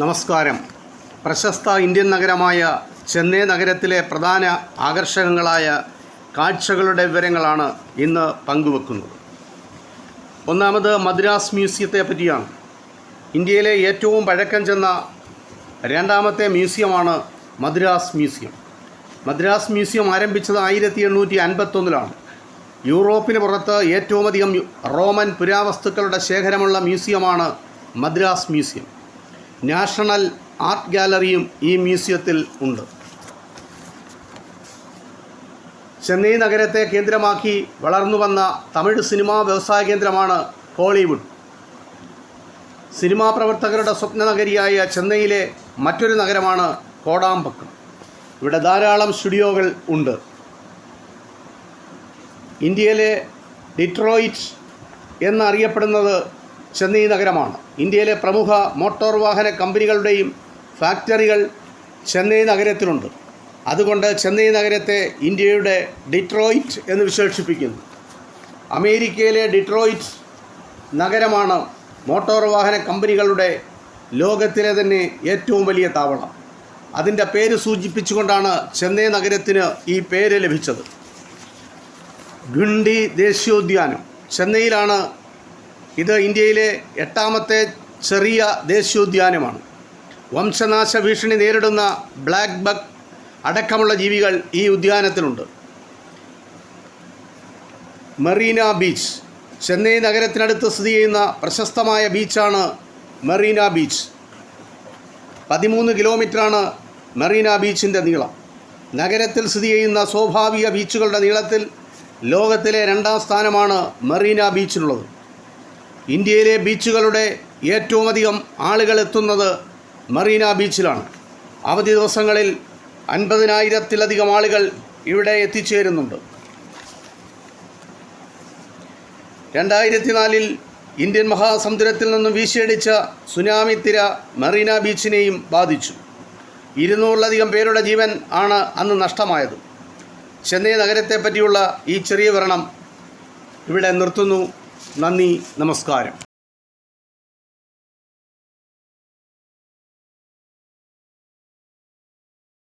നമസ്കാരം. പ്രശസ്ത ഇന്ത്യൻ നഗരമായ ചെന്നൈ നഗരത്തിലെ പ്രധാന ആകർഷകങ്ങളായ കാഴ്ചകളുടെ വിവരങ്ങളാണ് ഇന്ന് പങ്കുവെക്കുന്നത്. ഒന്നാമത് മദ്രാസ് മ്യൂസിയത്തെ പറ്റിയാണ്. ഇന്ത്യയിലെ ഏറ്റവും പഴക്കം ചെന്ന രണ്ടാമത്തെ മ്യൂസിയമാണ് മദ്രാസ് മ്യൂസിയം. മദ്രാസ് മ്യൂസിയം ആരംഭിച്ചത് ആയിരത്തി എണ്ണൂറ്റി അൻപത്തൊന്നിലാണ് യൂറോപ്പിന് പുറത്ത് ഏറ്റവുമധികം റോമൻ പുരാവസ്തുക്കളുടെ ശേഖരമുള്ള മ്യൂസിയമാണ് മദ്രാസ് മ്യൂസിയം. നാഷണൽ ആർട്ട് ഗാലറിയും ഈ മ്യൂസിയത്തിൽ ഉണ്ട്. ചെന്നൈ നഗരത്തെ കേന്ദ്രമാക്കി വളർന്നു വന്ന തമിഴ് സിനിമാ വ്യവസായ കേന്ദ്രമാണ് ഹോളിവുഡ്. സിനിമാ പ്രവർത്തകരുടെ സ്വപ്ന നഗരിയായ ചെന്നൈയിലെ മറ്റൊരു നഗരമാണ് കോടാമ്പക്കം. ഇവിടെ ധാരാളം സ്റ്റുഡിയോകൾ ഉണ്ട്. ഇന്ത്യയിലെ ഡിട്രോയിറ്റ് എന്നറിയപ്പെടുന്നത് ചെന്നൈ നഗരമാണ്. ഇന്ത്യയിലെ പ്രമുഖ മോട്ടോർ വാഹന കമ്പനികളുടെയും ഫാക്ടറികൾ ചെന്നൈ നഗരത്തിലുണ്ട്. അതുകൊണ്ട് ചെന്നൈ നഗരത്തെ ഇന്ത്യയുടെ ഡിട്രോയിറ്റ് എന്ന് വിശേഷിപ്പിക്കുന്നു. അമേരിക്കയിലെ ഡിട്രോയിറ്റ് നഗരമാണ് മോട്ടോർ വാഹന കമ്പനികളുടെ ലോകത്തിലെ തന്നെ ഏറ്റവും വലിയ താവളം. അതിന്റെ പേര് സൂചിപ്പിച്ചുകൊണ്ടാണ് ചെന്നൈ നഗരത്തിന് ഈ പേര് ലഭിച്ചത്. ഗുണ്ടി ദേശീയോദ്യാനം. ചെന്നൈയിലാണ് ഇത് ഇന്ത്യയിലെ എട്ടാമത്തെ ചെറിയ ദേശീയോദ്യാനമാണ്. വംശനാശ ഭീഷണി നേരിടുന്ന ബ്ലാക്ക് ബക്ക് അടക്കമുള്ള ജീവികൾ ഈ ഉദ്യാനത്തിലുണ്ട്. മെറീന ബീച്ച്. ചെന്നൈ നഗരത്തിനടുത്ത് സ്ഥിതി ചെയ്യുന്ന പ്രശസ്തമായ ബീച്ചാണ് മെറീന ബീച്ച്. പതിമൂന്ന് കിലോമീറ്ററാണ് മെറീന ബീച്ചിന്റെ നീളം. നഗരത്തിൽ സ്ഥിതി ചെയ്യുന്ന സ്വാഭാവിക ബീച്ചുകളുടെ നീളത്തിൽ ലോകത്തിലെ രണ്ടാം സ്ഥാനമാണ് മെറീന ബീച്ചിനുള്ളത് ഇന്ത്യയിലെ ബീച്ചുകളുടെ ഏറ്റവും അധികം ആളുകൾ എത്തുന്നത് മറീന ബീച്ചിലാണ്. അവധി ദിവസങ്ങളിൽ അൻപതിനായിരത്തിലധികം ആളുകൾ ഇവിടെ എത്തിച്ചേരുന്നുണ്ട്. രണ്ടായിരത്തി നാലിൽ ഇന്ത്യൻ മഹാസമുദ്രത്തിൽ നിന്നും വീശിയടിച്ച സുനാമി തിര മറീന ബീച്ചിനെയും ബാധിച്ചു. ഇരുന്നൂറിലധികം പേരുടെ ജീവൻ ആണ് അന്ന് നഷ്ടമായത്. ചെന്നൈ നഗരത്തെപ്പറ്റിയുള്ള ഈ ചെറിയ വിവരണം ഇവിടെ നിർത്തുന്നു. നന്ദി നമസ്കാരം.